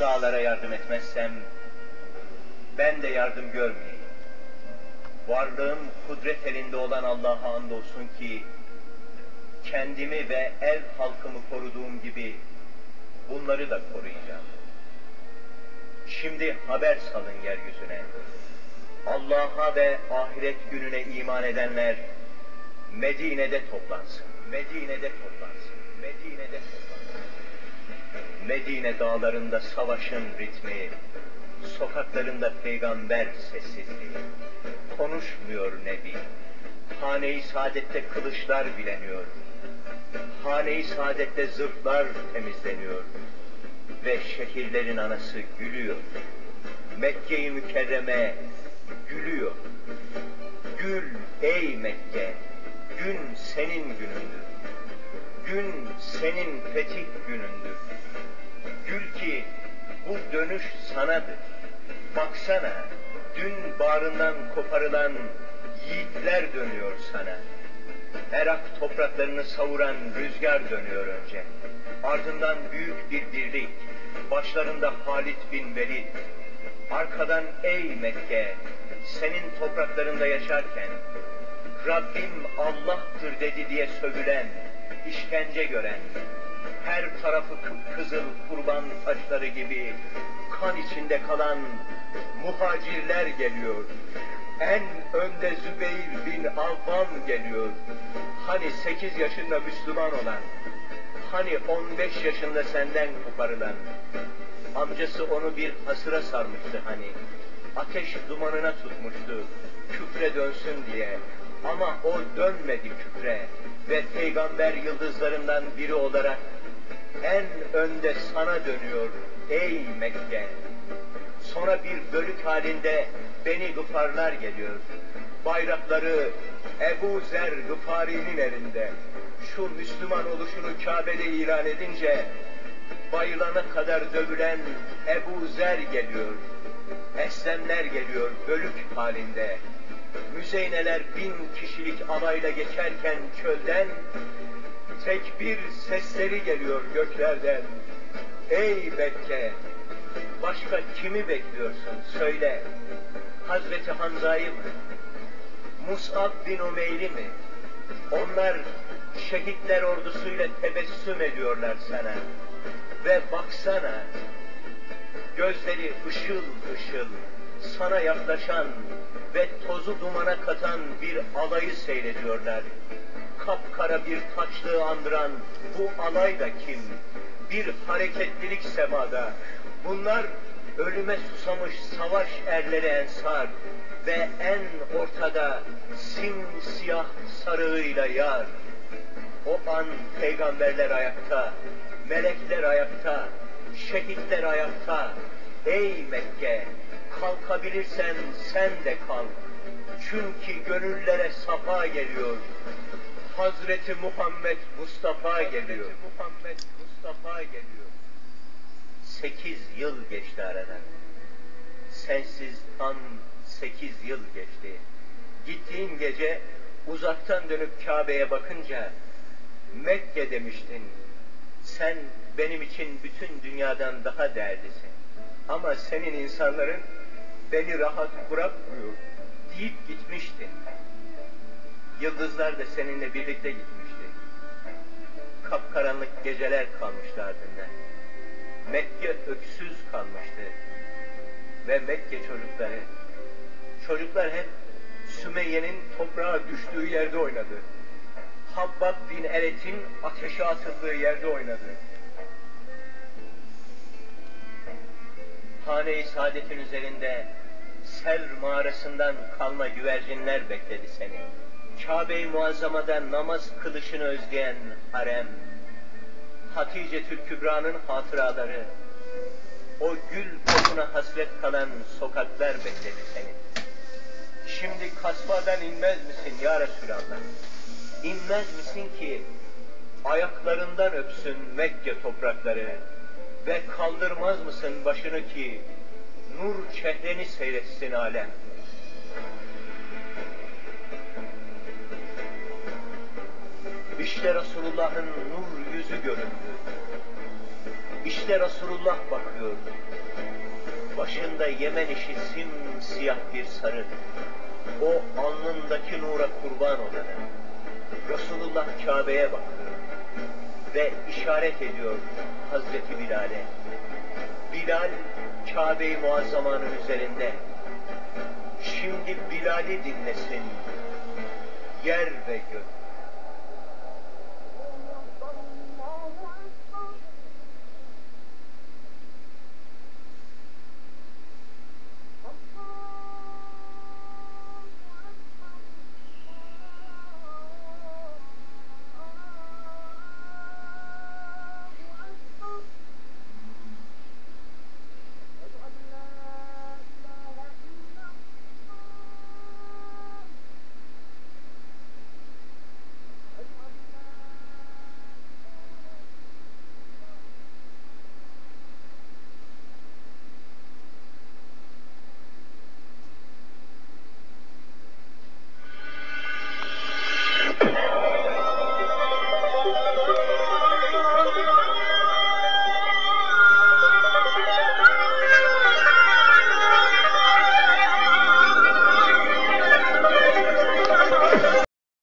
buzağlara yardım etmezsem, ben de yardım görmeyeyim. Varlığım kudret elinde olan Allah'a andolsun ki, kendimi ve ev halkımı koruduğum gibi, bunları da koruyacağım. Şimdi haber salın yeryüzüne. Allah'a ve ahiret gününe iman edenler Medine'de toplansın. Medine'de toplansın. Medine dağlarında savaşın ritmi, sokaklarında peygamber sessizliği. Konuşmuyor Nebi. Hane-i saadette kılıçlar bileniyor. Hane-i saadette zırhlar temizleniyor. Ve şehirlerin anası gülüyor. Mekke-i Mükerreme gülüyor. Gül ey Mekke, gün senin günündür. Gün senin fetih günündür. Dönüş sanadır. Baksana, dün bağrından koparılan yiğitler dönüyor sana. Erak topraklarını savuran rüzgar dönüyor önce. Ardından büyük bir birlik, başlarında Halit bin Velid. Arkadan ey Mekke, senin topraklarında yaşarken, Rabbim Allah'tır dedi diye sövülen, işkence gören, her tarafı kıpkızıl kurban taşları gibi kan içinde kalan muhacirler geliyor. En önde Zübeyir bin Avvam geliyor. Hani sekiz yaşında Müslüman olan, hani on beş yaşında senden koparılan, amcası onu bir hasıra sarmıştı hani, ateş dumanına tutmuştu, küfre dönsün diye. Ama o dönmedi küfre ve peygamber yıldızlarından biri olarak en önde sana dönüyor ey Mekke. Sonra bir bölük halinde Beni Gıfarlar geliyor. Bayrakları Ebu Zer Gıfari'nin elinde. Şu Müslüman oluşunu Kabe'de ilan edince bayılana kadar dövülen Ebu Zer geliyor. Eslemler geliyor bölük halinde. Müzeyneler bin kişilik alayla geçerken çölden tekbir sesleri geliyor göklerden. Ey Mekke! Başka kimi bekliyorsun? Söyle. Hazreti Hamza'yı mı? Mus'ab bin Umeyr'i mi? Onlar şehitler ordusuyla tebessüm ediyorlar sana. Ve baksana, gözleri ışıl ışıl, sana yaklaşan ve tozu dumana katan bir alayı seyrediyorlar. Kapkara bir taçlığı andıran bu alay da kim? Bir hareketlilik semada. Bunlar ölüme susamış savaş erleri ensar ve en ortada simsiyah sarığıyla yar. O an peygamberler ayakta, melekler ayakta, şehitler ayakta. Ey Mekke, kalkabilirsen sen de kalk. Çünkü gönüllere safa geliyor. Hazreti Muhammed Mustafa geliyor. Muhammed Mustafa geliyor. Sekiz yıl geçti aradan. Sensiz tam sekiz yıl geçti. Gittiğin gece uzaktan dönüp Kabe'ye bakınca Mekke demiştin. Sen benim için bütün dünyadan daha değerlisin. Ama senin insanların beni rahat bırakmıyor deyip gitmiştin. Yıldızlar da seninle birlikte gitmişti. Kapkaranlık geceler kalmıştı ardında. Mekke öksüz kalmıştı. Ve Mekke çocukları, çocuklar hep Sümeyye'nin toprağa düştüğü yerde oynadı. Habbab bin Eret'in ateşe atıldığı yerde oynadı. Hane-i Saadet'in üzerinde Ser mağarasından kalma güvercinler bekledi seni. Kabe-i Muazzama'da namaz kılışını özleyen harem, Hatice Kübra'nın hatıraları, o gül kokuna hasret kalan sokaklar bekledi seni. Şimdi kasbadan inmez misin ya Resulallah? İnmez misin ki ayaklarından öpsün Mekke toprakları ve kaldırmaz mısın başını ki nur çehreni seyretsin alem? İşte Resulullah'ın nur yüzü göründü. İşte Resulullah bakıyor. Başında Yemen işi simsiyah bir sarı. O alnındaki nura kurban olanı. Resulullah Kabe'ye bakıyor ve işaret ediyor Hazreti Bilal'e. Bilal Kabe-i Muazzama'nın üzerinde. Şimdi Bilal'i dinlesin. Yer ve gök.